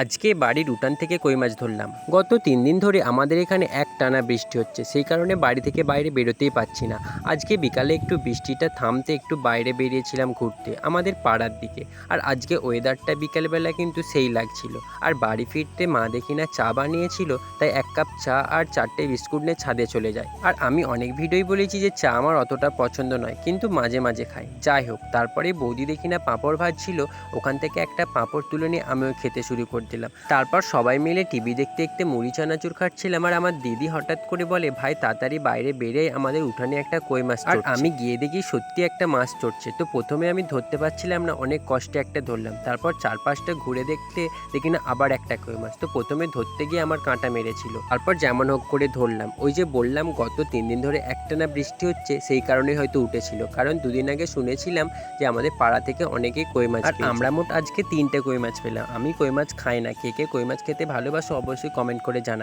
আজকে বাড়ির উঠান থেকে কই মাছ ধরলাম? গত তিন দিন ধরে আমাদের এখানে এক টানা বৃষ্টি হচ্ছে, সেই কারণে বাড়ি থেকে বাইরে বেরোতেই পাচ্ছি না। আজকে বিকালে একটু বৃষ্টিটা থামতে একটু বাইরে বেরিয়েছিলাম ঘুরতে, আমাদের পাড়ার দিকে। আর আজকে ওয়েদারটা বিকালবেলা কিন্তু সেই লাগছিল। আর বাড়ি ফিরতে মা দেখি না চা বানিয়েছিল, তাই এক কাপ চা আর চারটে বিস্কুট নিয়ে ছাদে চলে যায়। আর আমি অনেক ভিডিওই বলেছি যে চা আমার অতটা পছন্দ নয়, কিন্তু মাঝে মাঝে খাই। যাই হোক, তারপরে বৌদি দেখি না পাঁপড় ভাজছিল, ওখান থেকে একটা পাঁপড় তুলে নিয়ে আমিও খেতে শুরু করে। দিলাম। তারপর সবাই মিলে টিভি দেখতে দেখতে মুড়ি চানাচুর খাচ্ছিলাম আর আমার দিদি হঠাৎ করে বলে ভাই তাড়াতাড়ি বাইরে বেরে আমাদের উঠানে একটা কই মাছ আর আমি গিয়ে দেখি সত্যি একটা মাছ চড়ছে। তো প্রথমে আমি ধরতে পারছিলাম না অনেক কষ্টে একটা ধরলাম। তারপর চার পাঁচটা ঘুরে দেখতে দেখি না আবার একটা কই মাছ। তো প্রথমে ধরতে গিয়ে আমার কাঁটা মেরেছিল। তারপর যেমন হোক করে ধরলাম। ওই যে বললাম গত তিন দিন ধরে একটানা বৃষ্টি হচ্ছে সেই কারণে হয়তো উঠেছিল। কারণ দুদিন আগে শুনেছিলাম যে আমাদের পাড়া থেকে অনেকেই কই মাছ আর আমরা মোট আজকে তিনটে কই মাছ পেলাম। আমি কই মাছ খাই না। কে কে কই মাছ খেতে ভালোবাসো অবশ্যই কমেন্ট করে জানা